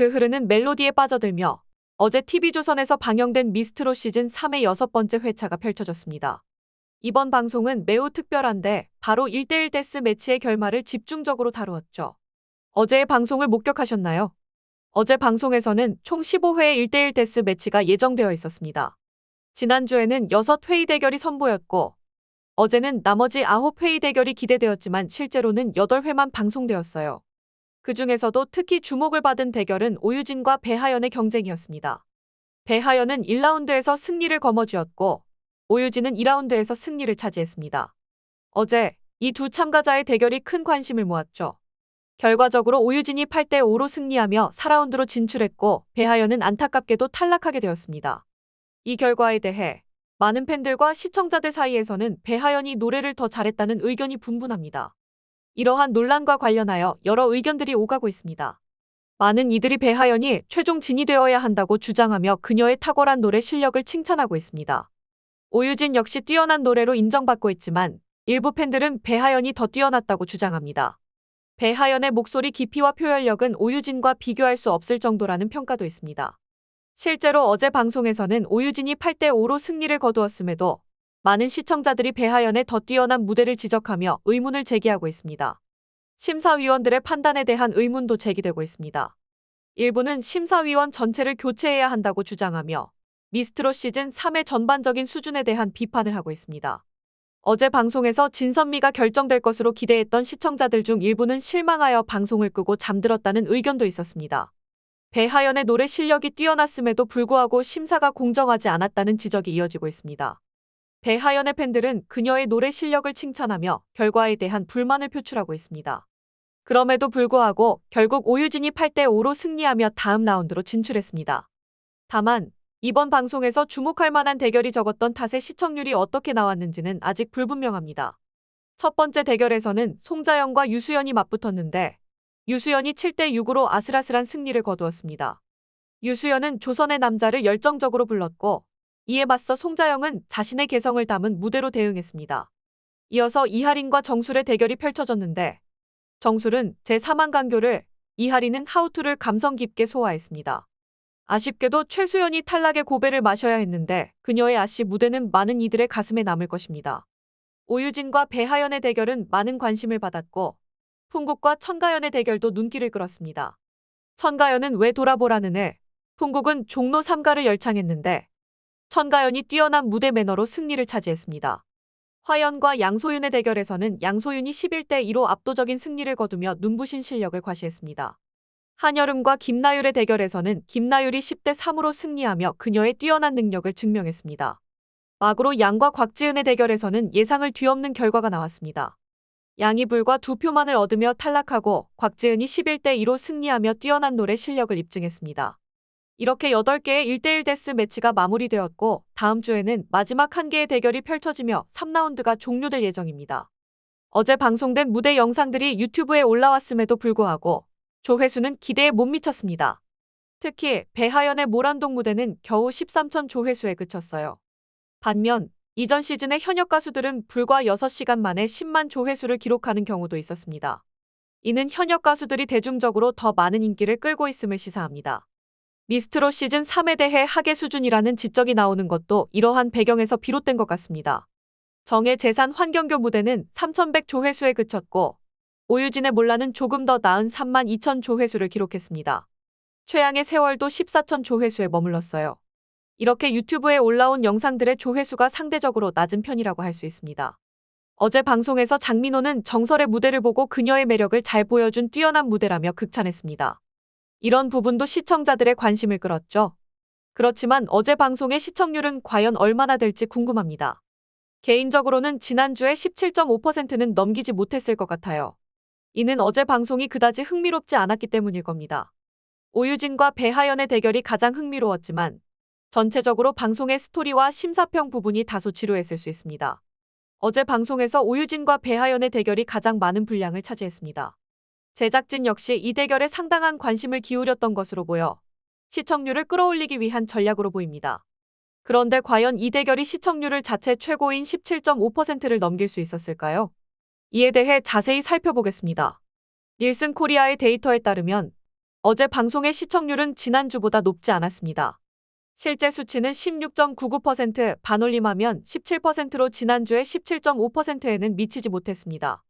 그 흐르는 멜로디에 빠져들며 어제 TV조선에서 방영된 미스트로 시즌 3의 여섯 번째 회차가 펼쳐졌습니다. 이번 방송은 매우 특별한데 바로 1대1 데스 매치의 결말을 집중적으로 다루었죠. 어제의 방송을 목격하셨나요? 어제 방송에서는 총 15회의 1대1 데스 매치가 예정되어 있었습니다. 지난주에는 6회의 대결이 선보였고 어제는 나머지 9회의 대결이 기대되었지만 실제로는 8회만 방송되었어요. 그 중에서도 특히 주목을 받은 대결은 오유진과 배하연의 경쟁이었습니다. 배하연은 1라운드에서 승리를 거머쥐었고 오유진은 2라운드에서 승리를 차지했습니다. 어제 이 두 참가자의 대결이 큰 관심을 모았죠. 결과적으로 오유진이 8대5로 승리하며 4라운드로 진출했고 배하연은 안타깝게도 탈락하게 되었습니다. 이 결과에 대해 많은 팬들과 시청자들 사이에서는 배하연이 노래를 더 잘했다는 의견이 분분합니다. 이러한 논란과 관련하여 여러 의견들이 오가고 있습니다. 많은 이들이 배하연이 최종 진이 되어야 한다고 주장하며 그녀의 탁월한 노래 실력을 칭찬하고 있습니다. 오유진 역시 뛰어난 노래로 인정받고 있지만 일부 팬들은 배하연이 더 뛰어났다고 주장합니다. 배하연의 목소리 깊이와 표현력은 오유진과 비교할 수 없을 정도라는 평가도 있습니다. 실제로 어제 방송에서는 오유진이 8대5로 승리를 거두었음에도 많은 시청자들이 배하연의 더 뛰어난 무대를 지적하며 의문을 제기하고 있습니다. 심사위원들의 판단에 대한 의문도 제기되고 있습니다. 일부는 심사위원 전체를 교체해야 한다고 주장하며 미스트로 시즌 3의 전반적인 수준에 대한 비판을 하고 있습니다. 어제 방송에서 진선미가 결정될 것으로 기대했던 시청자들 중 일부는 실망하여 방송을 끄고 잠들었다는 의견도 있었습니다. 배하연의 노래 실력이 뛰어났음에도 불구하고 심사가 공정하지 않았다는 지적이 이어지고 있습니다. 배하연의 팬들은 그녀의 노래 실력을 칭찬하며 결과에 대한 불만을 표출하고 있습니다. 그럼에도 불구하고 결국 오유진이 8대5로 승리하며 다음 라운드로 진출했습니다. 다만 이번 방송에서 주목할 만한 대결이 적었던 탓에 시청률이 어떻게 나왔는지는 아직 불분명합니다. 첫 번째 대결에서는 송자연과 유수연이 맞붙었는데 유수연이 7대6으로 아슬아슬한 승리를 거두었습니다. 유수연은 조선의 남자를 열정적으로 불렀고 이에 맞서 송자영은 자신의 개성을 담은 무대로 대응했습니다. 이어서 이하린과 정술의 대결이 펼쳐졌는데 정술은 제3한 강교를 이하린은 하우투를 감성 깊게 소화했습니다. 아쉽게도 최수연이 탈락의 고배를 마셔야 했는데 그녀의 아씨 무대는 많은 이들의 가슴에 남을 것입니다. 오유진과 배하연의 대결은 많은 관심을 받았고 풍국과 천가연의 대결도 눈길을 끌었습니다. 천가연은 왜 돌아보라는 애, 풍국은 종로 3가를 열창했는데 천가연이 뛰어난 무대 매너로 승리를 차지했습니다. 화연과 양소윤의 대결에서는 양소윤이 11대 2로 압도적인 승리를 거두며 눈부신 실력을 과시했습니다. 한여름과 김나율의 대결에서는 김나율이 10대 3으로 승리하며 그녀의 뛰어난 능력을 증명했습니다. 막으로 양과 곽지은의 대결에서는 예상을 뒤엎는 결과가 나왔습니다. 양이 불과 두 표만을 얻으며 탈락하고 곽지은이 11대 2로 승리하며 뛰어난 노래 실력을 입증했습니다. 이렇게 8개의 1대1 데스 매치가 마무리되었고 다음 주에는 마지막 한 개의 대결이 펼쳐지며 3라운드가 종료될 예정입니다. 어제 방송된 무대 영상들이 유튜브에 올라왔음에도 불구하고 조회수는 기대에 못 미쳤습니다. 특히 배하연의 모란동 무대는 겨우 13천 조회수에 그쳤어요. 반면 이전 시즌의 현역 가수들은 불과 6시간 만에 10만 조회수를 기록하는 경우도 있었습니다. 이는 현역 가수들이 대중적으로 더 많은 인기를 끌고 있음을 시사합니다. 미스트로 시즌 3에 대해 하계 수준이라는 지적이 나오는 것도 이러한 배경에서 비롯된 것 같습니다. 정의 재산 환경교 무대는 3,100 조 회수에 그쳤고 오유진의 몰라는 조금 더 나은 3만 2천 조 회수를 기록했습니다. 최양의 세월도 14천 조 회수에 머물렀어요. 이렇게 유튜브에 올라온 영상들의 조회수가 상대적으로 낮은 편이라고 할 수 있습니다. 어제 방송에서 장민호는 정설의 무대를 보고 그녀의 매력을 잘 보여준 뛰어난 무대라며 극찬했습니다. 이런 부분도 시청자들의 관심을 끌었죠. 그렇지만 어제 방송의 시청률은 과연 얼마나 될지 궁금합니다. 개인적으로는 지난주에 17.5%는 넘기지 못했을 것 같아요. 이는 어제 방송이 그다지 흥미롭지 않았기 때문일 겁니다. 오유진과 배하연의 대결이 가장 흥미로웠지만 전체적으로 방송의 스토리와 심사평 부분이 다소 지루했을 수 있습니다. 어제 방송에서 오유진과 배하연의 대결이 가장 많은 분량을 차지했습니다. 제작진 역시 이 대결에 상당한 관심을 기울였던 것으로 보여 시청률을 끌어올리기 위한 전략으로 보입니다. 그런데 과연 이 대결이 시청률을 자체 최고인 17.5%를 넘길 수 있었을까요? 이에 대해 자세히 살펴보겠습니다. 닐슨 코리아의 데이터에 따르면 어제 방송의 시청률은 지난주보다 높지 않았습니다. 실제 수치는 16.99%, 반올림하면 17%로 지난주의 17.5%에는 미치지 못했습니다.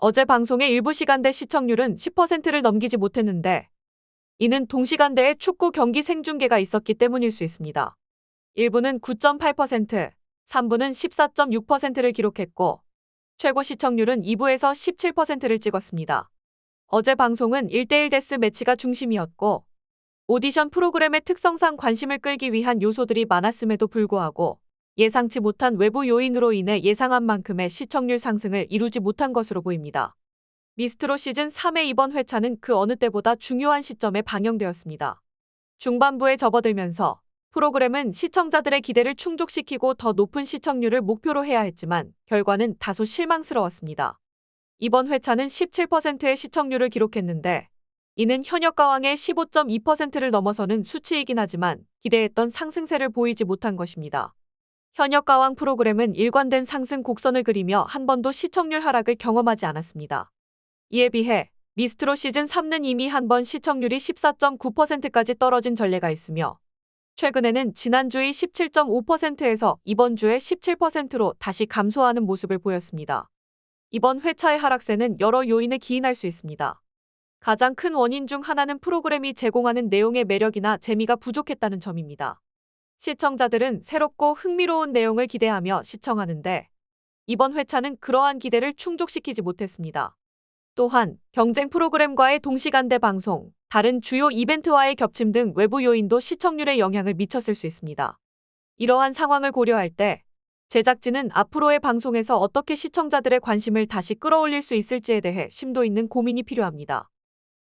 어제 방송의 일부 시간대 시청률은 10%를 넘기지 못했는데 이는 동시간대에 축구 경기 생중계가 있었기 때문일 수 있습니다. 1부는 9.8%, 3부는 14.6%를 기록했고 최고 시청률은 2부에서 17%를 찍었습니다. 어제 방송은 1대1 데스 매치가 중심이었고 오디션 프로그램의 특성상 관심을 끌기 위한 요소들이 많았음에도 불구하고 예상치 못한 외부 요인으로 인해 예상한 만큼의 시청률 상승을 이루지 못한 것으로 보입니다. 미스트로 시즌 3의 이번 회차는 그 어느 때보다 중요한 시점에 방영되었습니다. 중반부에 접어들면서 프로그램은 시청자들의 기대를 충족시키고 더 높은 시청률을 목표로 해야 했지만 결과는 다소 실망스러웠습니다. 이번 회차는 17%의 시청률을 기록했는데 이는 현역 가왕의 15.2%를 넘어서는 수치이긴 하지만 기대했던 상승세를 보이지 못한 것입니다. 현역 가왕 프로그램은 일관된 상승 곡선을 그리며 한 번도 시청률 하락을 경험하지 않았습니다. 이에 비해 미스트로 시즌 3는 이미 한 번 시청률이 14.9%까지 떨어진 전례가 있으며 최근에는 지난주의 17.5%에서 이번 주의 17%로 다시 감소하는 모습을 보였습니다. 이번 회차의 하락세는 여러 요인에 기인할 수 있습니다. 가장 큰 원인 중 하나는 프로그램이 제공하는 내용의 매력이나 재미가 부족했다는 점입니다. 시청자들은 새롭고 흥미로운 내용을 기대하며 시청하는데 이번 회차는 그러한 기대를 충족시키지 못했습니다. 또한 경쟁 프로그램과의 동시간대 방송, 다른 주요 이벤트와의 겹침 등 외부 요인도 시청률에 영향을 미쳤을 수 있습니다. 이러한 상황을 고려할 때 제작진은 앞으로의 방송에서 어떻게 시청자들의 관심을 다시 끌어올릴 수 있을지에 대해 심도 있는 고민이 필요합니다.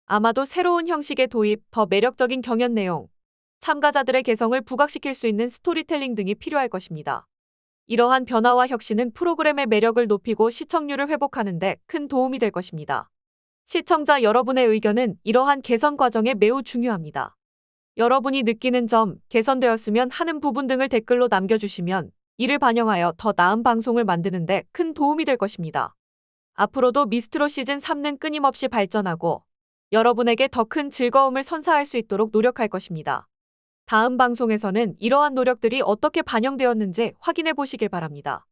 아마도 새로운 형식의 도입, 더 매력적인 경연 내용, 참가자들의 개성을 부각시킬 수 있는 스토리텔링 등이 필요할 것입니다. 이러한 변화와 혁신은 프로그램의 매력을 높이고 시청률을 회복하는 데 큰 도움이 될 것입니다. 시청자 여러분의 의견은 이러한 개선 과정에 매우 중요합니다. 여러분이 느끼는 점, 개선되었으면 하는 부분 등을 댓글로 남겨주시면 이를 반영하여 더 나은 방송을 만드는 데 큰 도움이 될 것입니다. 앞으로도 미스트로 시즌 3는 끊임없이 발전하고 여러분에게 더 큰 즐거움을 선사할 수 있도록 노력할 것입니다. 다음 방송에서는 이러한 노력들이 어떻게 반영되었는지 확인해 보시길 바랍니다.